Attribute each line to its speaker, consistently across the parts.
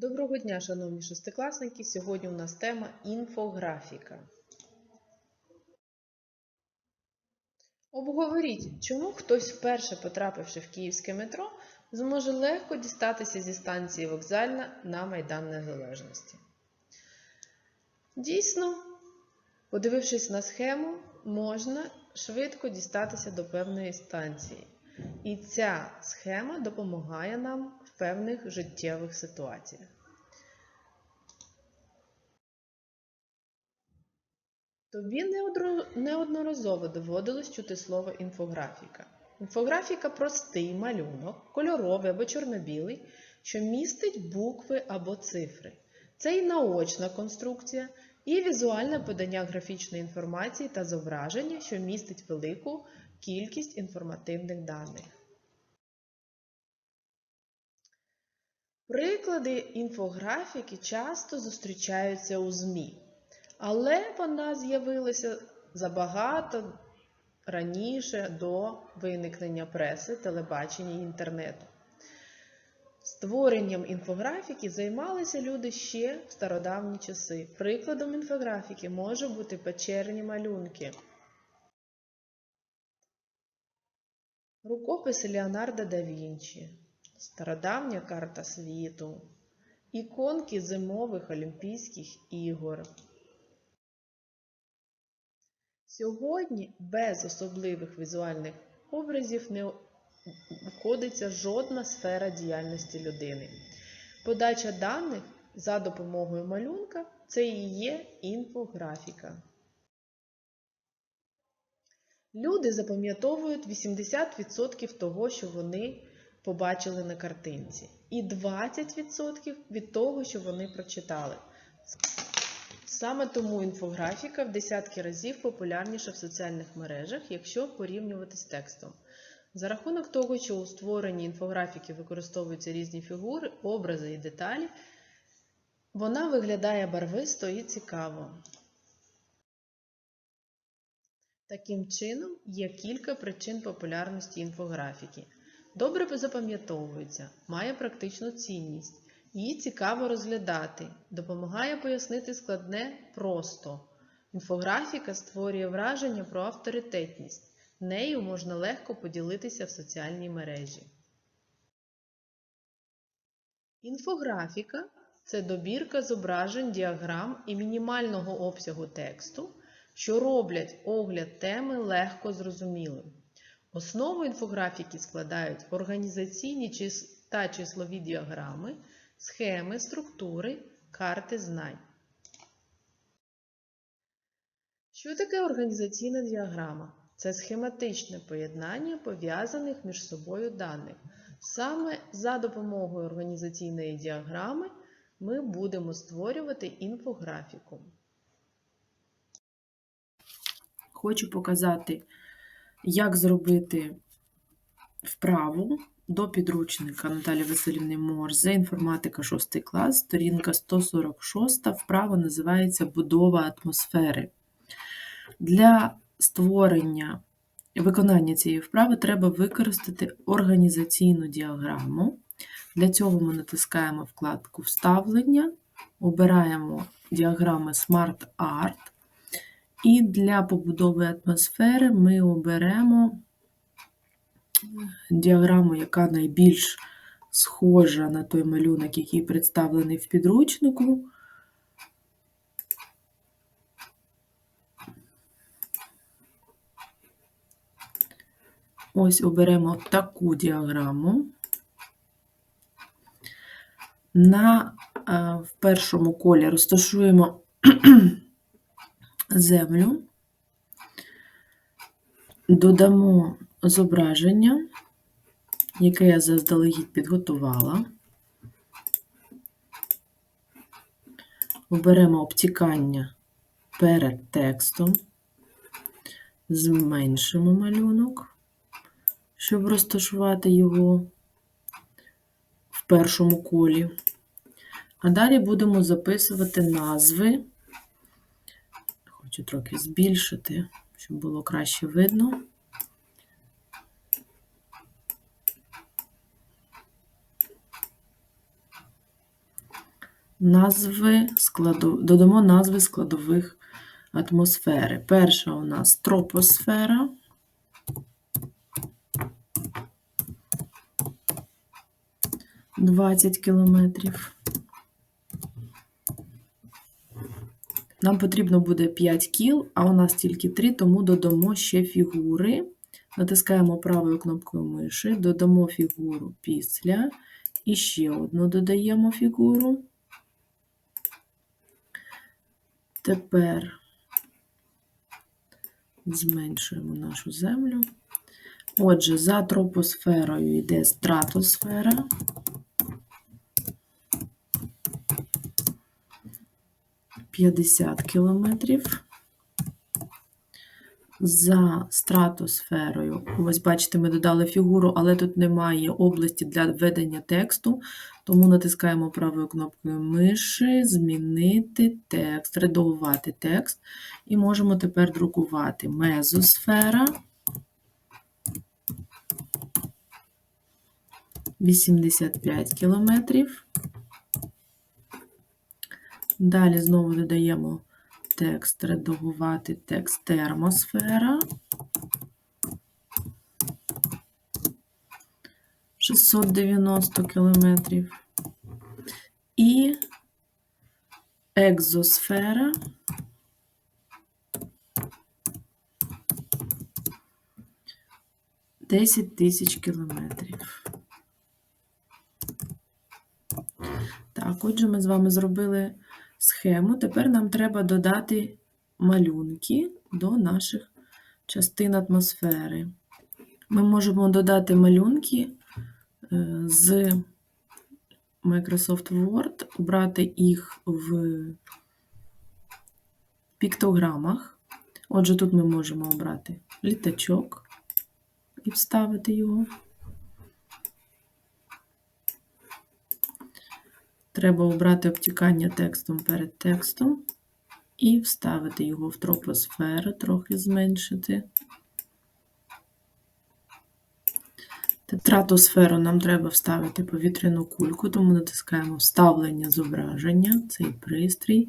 Speaker 1: Доброго дня, шановні шестикласники! Сьогодні у нас тема інфографіка. Обговоріть, чому хтось, вперше потрапивши в київське метро, зможе легко дістатися зі станції вокзальна на Майдан Незалежності. Дійсно, подивившись на схему, можна швидко дістатися до певної станції. І ця схема допомагає нам в певних життєвих ситуаціях. Тобі неодноразово доводилось чути слово інфографіка. Інфографіка простий малюнок, кольоровий або чорно-білий, що містить букви або цифри. Це і наочна конструкція, і візуальне подання графічної інформації та зображення, що містить велику кількість інформативних даних. Приклади інфографіки часто зустрічаються у ЗМІ, але вона з'явилася забагато раніше до виникнення преси, телебачення і інтернету. Створенням інфографіки займалися люди ще в стародавні часи. Прикладом інфографіки може бути печерні малюнки. Рукописи Леонардо да Вінчі, стародавня карта світу, іконки зимових Олімпійських ігор. Сьогодні без особливих візуальних образів не входиться жодна сфера діяльності людини. Подача даних за допомогою малюнка це і є інфографіка. Люди запам'ятовують 80% того, що вони побачили на картинці, і 20% від того, що вони прочитали. Саме тому інфографіка в десятки разів популярніша в соціальних мережах, якщо порівнювати з текстом. За рахунок того, що у створенні інфографіки використовуються різні фігури, образи і деталі, вона виглядає барвисто і цікаво. Таким чином, є кілька причин популярності інфографіки. Добре запам'ятовується, має практичну цінність, її цікаво розглядати, допомагає пояснити складне просто. Інфографіка створює враження про авторитетність. Нею можна легко поділитися в соціальній мережі. Інфографіка це добірка зображень, діаграм і мінімального обсягу тексту, що роблять огляд теми легко зрозумілим. Основу інфографіки складають організаційні та числові діаграми, схеми, структури, карти знань. Що таке організаційна діаграма? Це схематичне поєднання пов'язаних між собою даних. Саме за допомогою організаційної діаграми ми будемо створювати інфографіку.
Speaker 2: Хочу показати, як зробити вправу до підручника Наталі Васильівни Морзе, інформатика 6 клас, сторінка 146. Вправа називається Будова атмосфери. Для створення виконання цієї вправи треба використати організаційну діаграму. Для цього ми натискаємо вкладку Вставлення, обираємо діаграми Smart Art. І для побудови атмосфери ми оберемо діаграму, яка найбільш схожа на той малюнок, який представлений в підручнику. Ось оберемо таку діаграму. На е, в першому колі розташуємо землю, додамо зображення, яке я заздалегідь підготувала. Оберемо обтікання перед текстом, зменшимо малюнок, щоб розташувати його в першому колі. А далі будемо записувати назви. Хочу трохи збільшити, щоб було краще видно. назви складу... додамо назви складових атмосфери. Перша у нас тропосфера. Двадцять кілометрів. Нам потрібно буде 5 кіл, а у нас тільки 3, тому додамо ще фігури. Натискаємо правою кнопкою миші, додамо фігуру після. І ще одну додаємо фігуру. Тепер зменшуємо нашу землю. Отже, за тропосферою йде стратосфера. П'ятдесят кілометрів. За стратосферою, ось бачите, ми додали фігуру, але тут немає області для введення тексту, тому натискаємо правою кнопкою миші, змінити текст, редагувати текст. І можемо тепер друкувати мезосфера. 85 кілометрів. Далі знову додаємо текст, редагувати текст термосфера. 690 кілометрів. І екзосфера. Десять тисяч кілометрів. Так, отже, ми з вами зробили схему. Тепер нам треба додати малюнки до наших частин атмосфери. Ми можемо додати малюнки е, з Microsoft Word, обрати їх в піктограмах. Отже, тут ми можемо обрати літачок і вставити його. Треба обрати обтікання текстом перед текстом і вставити його в тропосферу, трохи зменшити. Стратосферу нам треба вставити повітряну кульку, тому натискаємо Вставлення зображення, цей пристрій,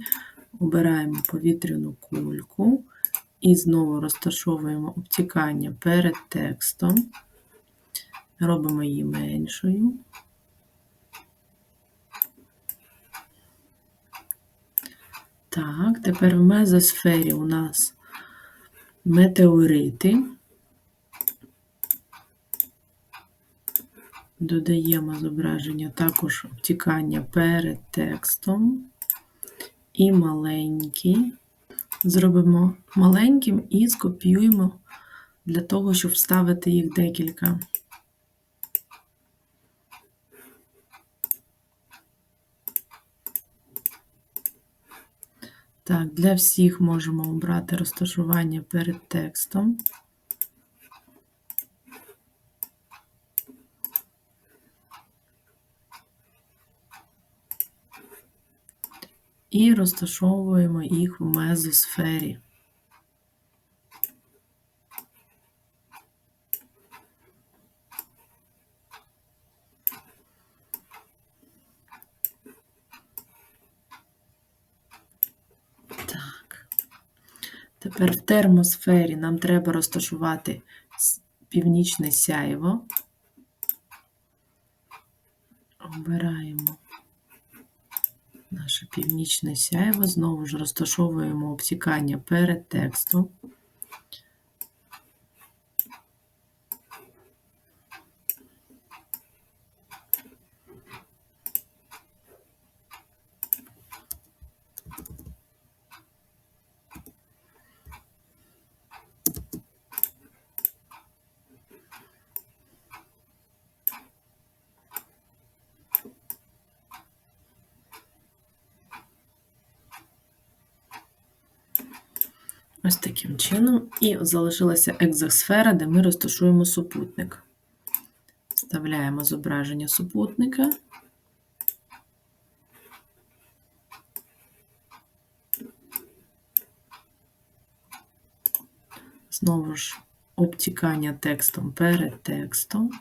Speaker 2: обираємо повітряну кульку і знову розташовуємо обтікання перед текстом, робимо її меншою. Так, тепер в мезосфері у нас метеорити. Додаємо зображення також обтікання перед текстом. І маленькі. Зробимо маленьким і скопіюємо для того, щоб вставити їх декілька. Так, для всіх можемо обрати розташування перед текстом. І розташовуємо їх в мезосфері. Тепер в термосфері нам треба розташувати північне сяйво. Обираємо наше північне сяйво, знову ж розташовуємо обтікання перед текстом. Ось таким чином. І залишилася екзосфера, де ми розташуємо супутник. Вставляємо зображення супутника. Знову ж обтікання текстом перед текстом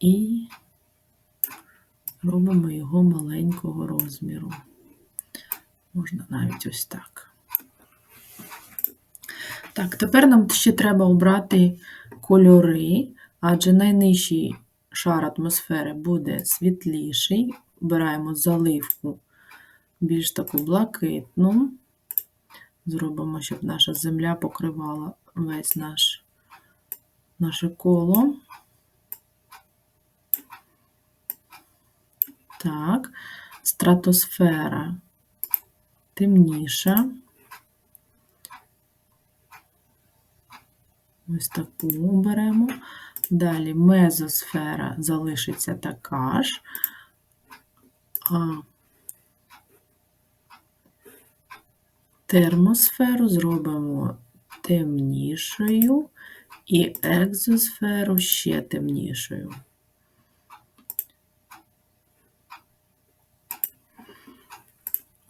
Speaker 2: і Робимо його маленького розміру. Можна навіть ось так. Так, тепер нам ще треба обрати кольори, адже найнижчий шар атмосфери буде світліший. Обираємо заливку більш таку блакитну. Зробимо, щоб наша земля покривала весь наш, наше коло. Так, стратосфера темніша. Ось таку беремо. Далі мезосфера залишиться така ж. А термосферу зробимо темнішою і екзосферу ще темнішою.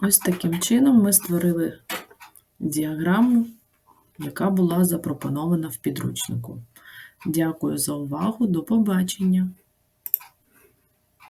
Speaker 2: Ось таким чином ми створили діаграму, яка була запропонована в підручнику. Дякую за увагу. До побачення!